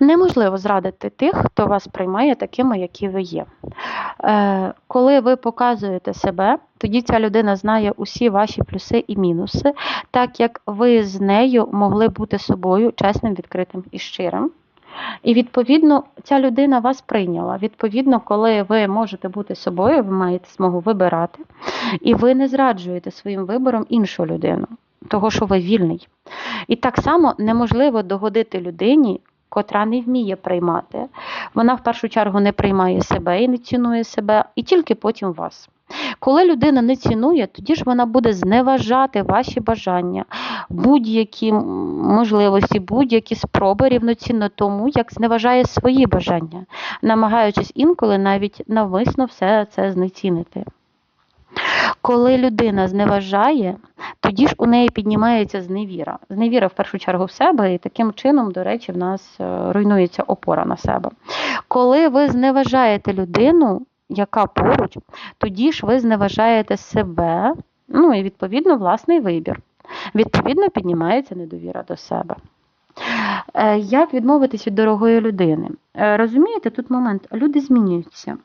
Неможливо зрадити тих, хто вас приймає такими, які ви є. Е, коли ви показуєте себе, тоді ця людина знає усі ваші плюси і мінуси, так як ви з нею могли бути собою чесним, відкритим і щирим. І відповідно ця людина вас прийняла. Відповідно, коли ви можете бути собою, ви маєте змогу вибирати, і ви не зраджуєте своїм вибором іншу людину, того, що ви вільний. І так само неможливо догодити людині, котра не вміє приймати. Вона в першу чергу не приймає себе і не цінує себе, і тільки потім вас. Коли людина не цінує, тоді ж вона буде зневажати ваші бажання, будь-які можливості, будь-які спроби рівноцінно тому, як зневажає свої бажання, намагаючись інколи навіть навмисно все це знецінити. Коли людина зневажає, тоді ж у неї піднімається зневіра. Зневіра в першу чергу в себе, і таким чином, до речі, в нас е, руйнується опора на себе. Коли ви зневажаєте людину, яка поруч, тоді ж ви зневажаєте себе, ну і відповідно власний вибір. Відповідно, піднімається недовіра до себе. Е, Як відмовитись від дорогої людини? Е, Розумієте, тут момент, люди змінюються.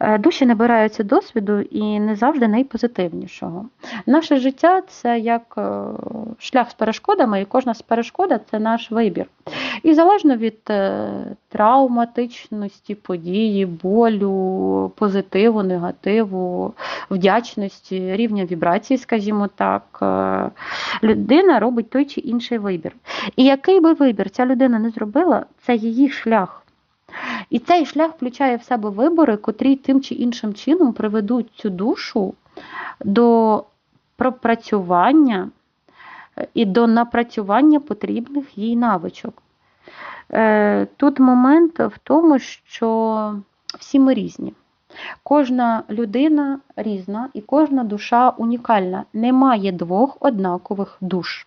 Е, Душі набираються досвіду і не завжди найпозитивнішого. Наше життя це як е, шлях з перешкодами, і кожна з перешкода це наш вибір. І залежно від е, травматичності події, болю, позитиву, негативу, вдячності, рівня вібрації, скажімо так, людина робить той чи інший вибір. І який би вибір ця людина не зробила, це її шлях. І цей шлях включає в себе вибори, котрі тим чи іншим чином приведуть цю душу до пропрацювання е, і до напрацювання потрібних їй навичок. Е, Тут момент в тому, що всі ми різні. Кожна людина різна і кожна душа унікальна. Немає двох однакових душ.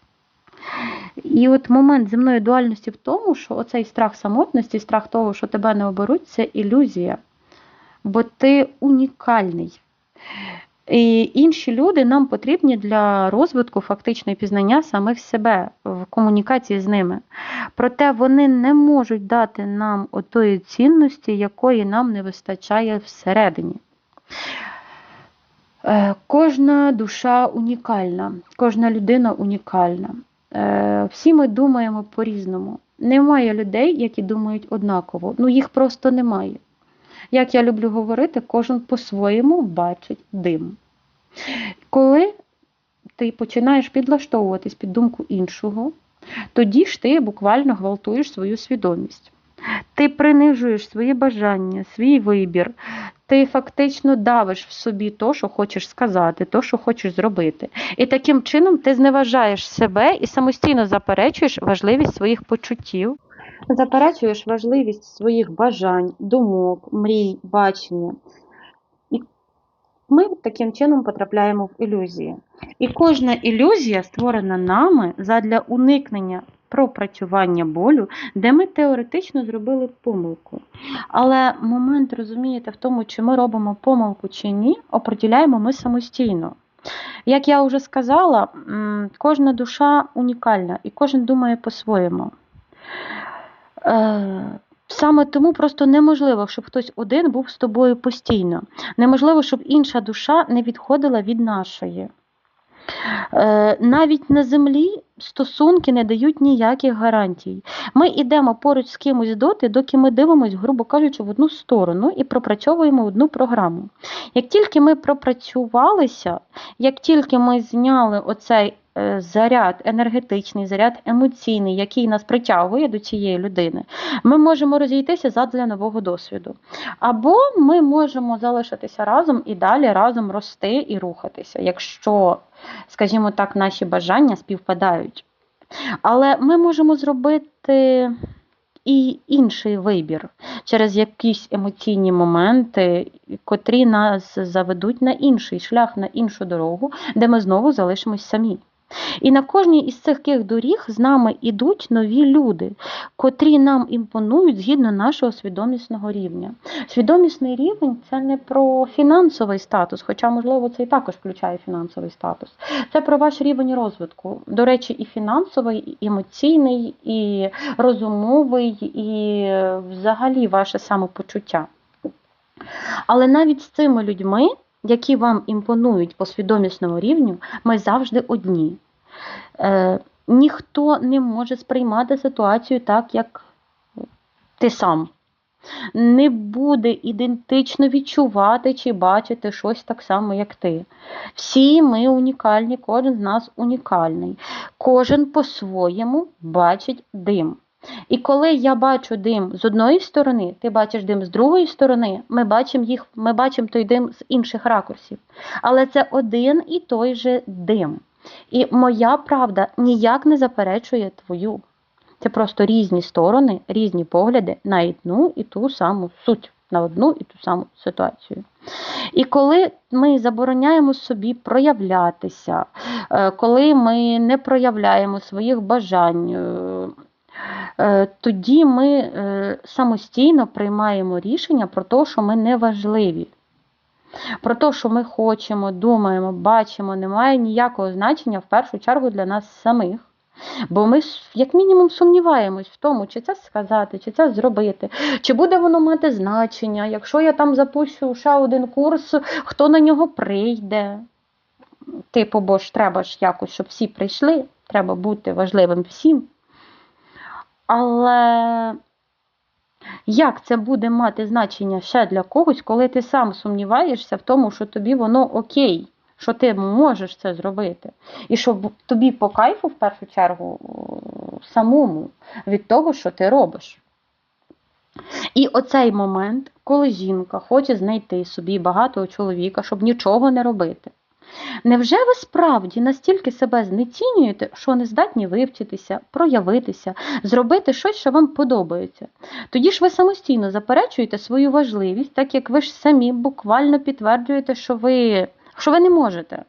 І от момент земної дуальності в тому, що оцей страх самотності, страх того, що тебе не оберуть, це ілюзія. Бо ти унікальний. І інші люди нам потрібні для розвитку фактично пізнання самих себе в комунікації з ними. Проте вони не можуть дати нам отої цінності, якої нам не вистачає всередині. Е, Кожна душа унікальна, кожна людина унікальна. Е, Всі ми думаємо по-різному. Немає людей, які думають однаково. Ну, їх просто немає. Як я люблю говорити, кожен по-своєму бачить дим. Коли ти починаєш підлаштовуватись під думку іншого, тоді ж ти буквально гвалтуєш свою свідомість. Ти принижуєш свої бажання, свій вибір, ти фактично давиш в собі то, що хочеш сказати, то, що хочеш зробити. І таким чином ти зневажаєш себе і самостійно заперечуєш важливість своїх почуттів, заперечуєш важливість своїх бажань, думок, мрій, бачення. І ми таким чином потрапляємо в ілюзії. І кожна ілюзія створена нами задля уникнення пропрацювання болю, де ми теоретично зробили помилку. Але момент, розумієте, в тому, чи ми робимо помилку чи ні, оприділяємо ми самостійно. Як я вже сказала, кожна душа унікальна і кожен думає по-своєму. Е, Саме тому просто неможливо, щоб хтось один був з тобою постійно. Неможливо, щоб інша душа не відходила від нашої. Е, Навіть на землі стосунки не дають ніяких гарантій. Ми йдемо поруч з кимось доти, доки ми дивимося, грубо кажучи, в одну сторону і пропрацьовуємо одну програму. Як тільки ми пропрацювалися, як тільки ми зняли оцей заряд енергетичний, заряд емоційний, який нас притягує до цієї людини, ми можемо розійтися задля нового досвіду. Або ми можемо залишитися разом і далі разом рости і рухатися, якщо, скажімо так, наші бажання співпадають. Але ми можемо зробити і інший вибір через якісь емоційні моменти, котрі нас заведуть на інший шлях, на іншу дорогу, де ми знову залишимось самі. І на кожній із цих доріг з нами ідуть нові люди, котрі нам імпонують згідно нашого свідомісного рівня. Свідомісний рівень це не про фінансовий статус, хоча, можливо, це і також включає фінансовий статус. Це про ваш рівень розвитку. До речі, і фінансовий, і емоційний, і розумовий, і взагалі ваше самопочуття. Але навіть з цими людьми, які вам імпонують по свідомісному рівню, ми завжди одні. Е, ніхто не може сприймати ситуацію так, як ти сам. Не буде ідентично відчувати чи бачити щось так само, як ти. Всі ми унікальні, кожен з нас унікальний. Кожен по-своєму бачить дим. І коли я бачу дим з одної сторони, ти бачиш дим з другої сторони, ми бачимо їх, ми бачимо той дим з інших ракурсів. Але це один і той же дим. І моя правда ніяк не заперечує твою. Це просто різні сторони, різні погляди на одну і ту саму суть, на одну і ту саму ситуацію. І коли ми забороняємо собі проявлятися, е, коли ми не проявляємо своїх бажань, е, тоді ми е, самостійно приймаємо рішення про те, що ми не важливі. Про те, що ми хочемо, думаємо, бачимо, не має ніякого значення в першу чергу для нас самих. Бо ми, як мінімум, сумніваємось в тому, чи це сказати, чи це зробити, чи буде воно мати значення, якщо я там запущу ще один курс, хто на нього прийде. Типу, бо ж треба ж якось, щоб всі прийшли, треба бути важливим всім. Але як це буде мати значення ще для когось, коли ти сам сумніваєшся в тому, що тобі воно окей, що ти можеш це зробити? І що тобі по кайфу, в першу чергу, самому від того, що ти робиш. І оцей момент, коли жінка хоче знайти собі багатого чоловіка, щоб нічого не робити. Невже ви справді настільки себе знецінюєте, що не здатні вивчитися, проявитися, зробити щось, що вам подобається? Тоді ж ви самостійно заперечуєте свою важливість, так як ви ж самі буквально підтверджуєте, що ви, що ви не можете.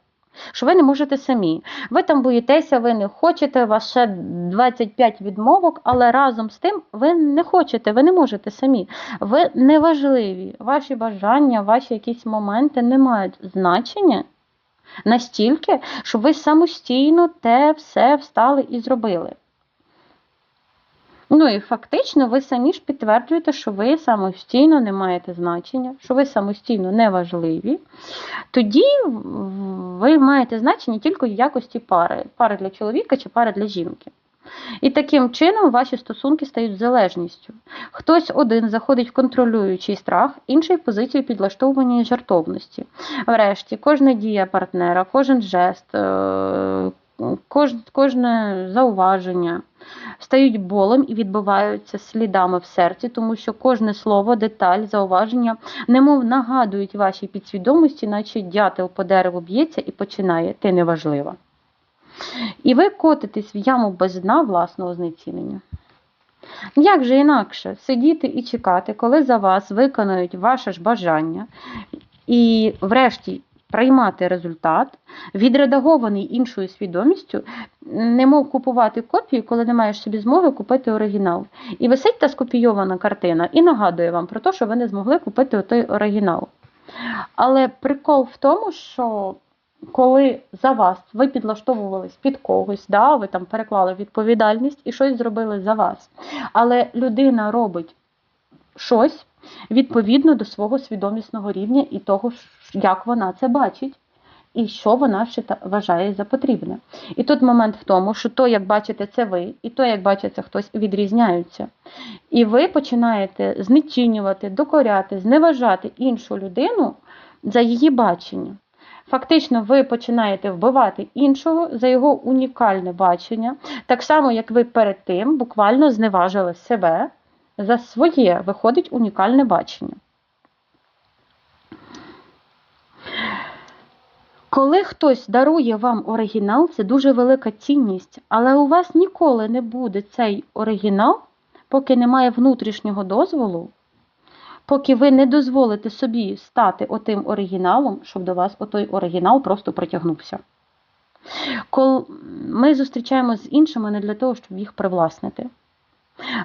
Що ви не можете самі. Ви там боїтеся, ви не хочете, у вас ще 25 відмовок, але разом з тим ви не хочете, ви не можете самі. Ви неважливі. Ваші бажання, ваші якісь моменти не мають значення настільки, щоб ви самостійно те все встали і зробили. Ну і фактично ви самі ж підтверджуєте, що ви самостійно не маєте значення, що ви самостійно не важливі. Тоді ви маєте значення тільки в якості пари. Пари для чоловіка чи пари для жінки. І таким чином ваші стосунки стають залежністю. Хтось один заходить в контролюючий страх, інший позицію підлаштованої жартовності. Врешті, кожна дія партнера, кожен жест, е, кожне зауваження стають болем і відбиваються слідами в серці, тому що кожне слово, деталь, зауваження, немов нагадують вашій підсвідомості, наче дятел по дереву б'ється і починає ти неважлива. І ви котитесь в яму без дна власного знецінення. Як же інакше сидіти і чекати, коли за вас виконають ваше ж бажання, і, врешті, приймати результат, відредагований іншою свідомістю, немов купувати копію, коли не маєш собі змоги купити оригінал. І висить та скопійована картина і нагадує вам про те, що ви не змогли купити той оригінал. Але прикол в тому, що коли за вас ви підлаштовувались під когось, да, ви там переклали відповідальність і щось зробили за вас. Але людина робить щось відповідно до свого свідомісного рівня і того, як вона це бачить. І що вона вважа- вважає за потрібне. І тут момент в тому, що то, як бачите це ви, і то, як бачиться хтось, відрізняються. І ви починаєте знецінювати, докоряти, зневажати іншу людину за її бачення. Фактично, ви починаєте вбивати іншого за його унікальне бачення, так само, як ви перед тим буквально зневажили себе за своє, виходить унікальне бачення. Коли хтось дарує вам оригінал, це дуже велика цінність, але у вас ніколи не буде цей оригінал, поки немає внутрішнього дозволу, поки ви не дозволите собі стати отим оригіналом, щоб до вас отой оригінал просто притягнувся. Коли ми зустрічаємося з іншими не для того, щоб їх привласнити.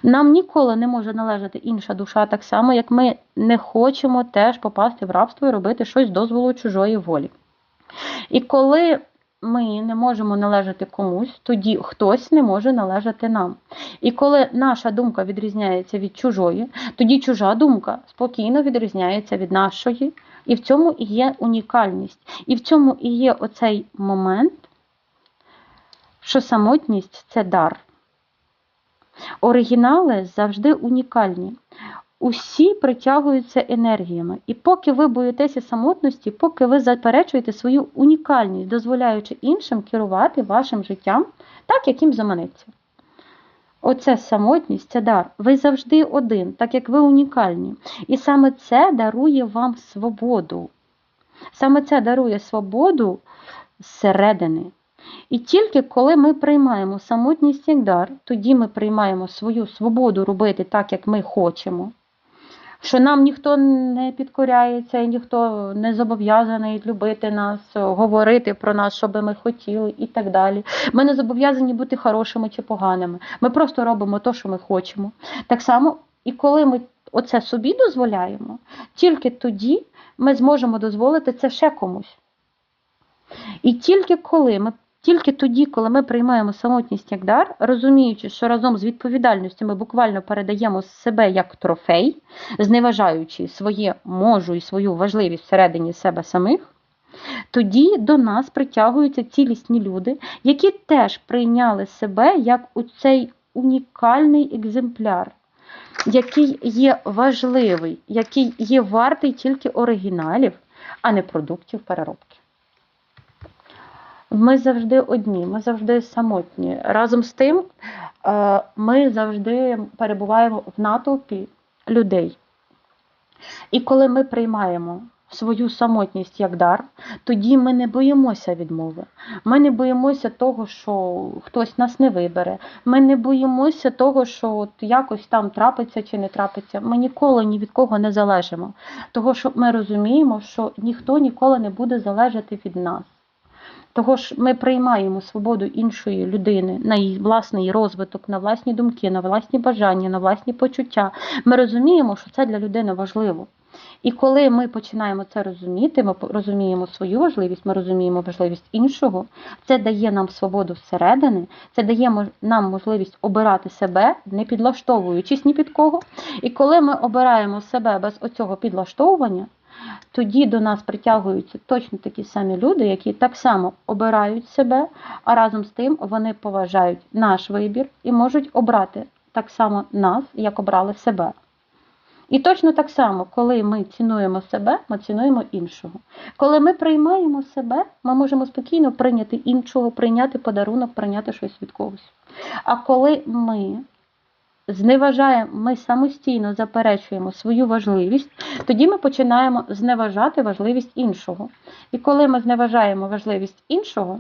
Нам ніколи не може належати інша душа, так само, як ми не хочемо теж попасти в рабство і робити щось з дозволу чужої волі. І коли ми не можемо належати комусь, тоді хтось не може належати нам. І коли наша думка відрізняється від чужої, тоді чужа думка спокійно відрізняється від нашої. І в цьому і є унікальність. І в цьому і є оцей момент, що самотність це дар. Оригінали завжди унікальні. Усі притягуються енергіями. І поки ви боїтеся самотності, поки ви заперечуєте свою унікальність, дозволяючи іншим керувати вашим життям так, як їм заманеться. Оце самотність, це дар. Ви завжди один, так як ви унікальні. І саме це дарує вам свободу. Саме це дарує свободу зсередини. І тільки коли ми приймаємо самотність як дар, тоді ми приймаємо свою свободу робити так, як ми хочемо. Що нам ніхто не підкоряється і ніхто не зобов'язаний любити нас, говорити про нас, що би ми хотіли, і так далі. Ми не зобов'язані бути хорошими чи поганими. Ми просто робимо те, що ми хочемо. Так само, і коли ми оце собі дозволяємо, тільки тоді ми зможемо дозволити це ще комусь. І тільки коли ми. Тільки тоді, коли ми приймаємо самотність як дар, розуміючи, що разом з відповідальністю ми буквально передаємо себе як трофей, зневажаючи своє можу і свою важливість всередині себе самих, тоді до нас притягуються цілісні люди, які теж прийняли себе як у цей унікальний екземпляр, який є важливий, який є вартий тільки оригіналів, а не продуктів переробки. Ми завжди одні, ми завжди самотні. Разом з тим, е, ми завжди перебуваємо в натовпі людей. І коли ми приймаємо свою самотність як дар, тоді ми не боїмося відмови. Ми не боїмося того, що хтось нас не вибере. Ми не боїмося того, що от якось там трапиться чи не трапиться. Ми ніколи ні від кого не залежимо. Того, що ми розуміємо, що ніхто ніколи не буде залежати від нас. Того ж ми приймаємо свободу іншої людини на її власний розвиток, на власні думки, на власні бажання, на власні почуття. Ми розуміємо, що це для людини важливо. І коли ми починаємо це розуміти, ми розуміємо свою важливість, ми розуміємо важливість іншого, це дає нам свободу зсередини, це дає нам можливість обирати себе, не підлаштовуючись ні під кого. І коли ми обираємо себе без оцього підлаштовування, тоді до нас притягуються точно такі самі люди, які так само обирають себе, а разом з тим вони поважають наш вибір і можуть обрати так само нас, як обрали себе. І точно так само, коли ми цінуємо себе, ми цінуємо іншого. Коли ми приймаємо себе, ми можемо спокійно прийняти іншого, прийняти подарунок, прийняти щось від когось. А коли ми зневажаємо, ми самостійно заперечуємо свою важливість, тоді ми починаємо зневажати важливість іншого. І коли ми зневажаємо важливість іншого,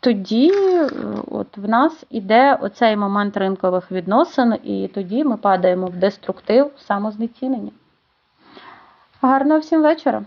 тоді е, от в нас іде оцей момент ринкових відносин, і тоді ми падаємо в деструктив, самознецінення. Гарного всім вечора!